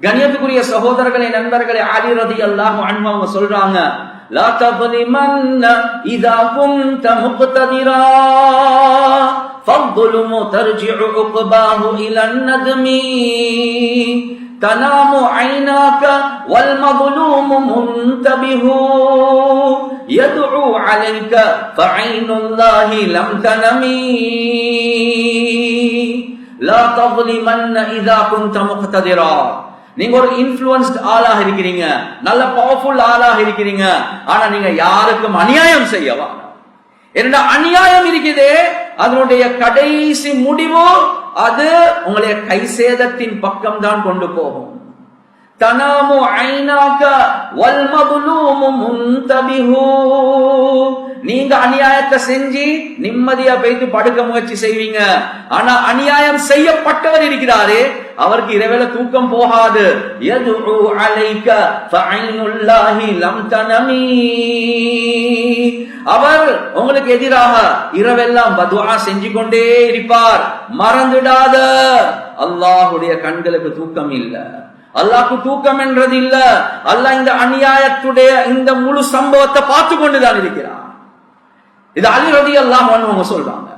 கணியத்துக்குரிய சகோதரர்களே நண்பர்களே அலி ரதி அல்லாஹ் அன்மாவ சொல்றாங்க லா தபலிமன்ன இதா குந்த முக்ததிரா فالظلم ترجع عقباه إلى الندم تنام عيناك والمظلوم منتبه يدعو عليك فعين الله لم تنم لا تظلمن إذا كنت مقتدرا நீங்க ஒரு இன்ஃபுளுன்ஸ்ட் ஆளாக இருக்கிறீங்க. நல்ல பவர்ஃபுல் ஆளாக இருக்கிறீங்க. ஆனா நீங்க யாருக்கும் அநியாயம் செய்யவா? என்னோட அநியாயம் இருக்குதே. அதனுடைய கடைசி முடிவு அது உங்களுடைய கை சேதத்தின் பக்கம் தான் கொண்டு போகும். தனாமு ஐநாக வல் மதுலூமு நீங்க அநியாயத்தை செஞ்சு நிம்மதியா போயிட்டு படுக்க முயற்சி செய்வீங்க. ஆனா அநியாயம் செய்யப்பட்டவர் இருக்கிறாரே அவருக்கு இரவில தூக்கம் போகாது. அவர் உங்களுக்கு எதிராக இரவெல்லாம் பதுவா செஞ்சு கொண்டே இருப்பார். மறந்துடாத. அல்லாஹுடைய கண்களுக்கு தூக்கம் இல்லை. அல்லாக்கு தூக்கம் என்றது இல்ல அல்லாஹ் இந்த அநியாயத்துடைய இந்த முழு சம்பவத்தை பார்த்து கொண்டுதான் இருக்கிறார் இது அலி ரதி அல்லாஹ் அவங்க சொல்றாங்க.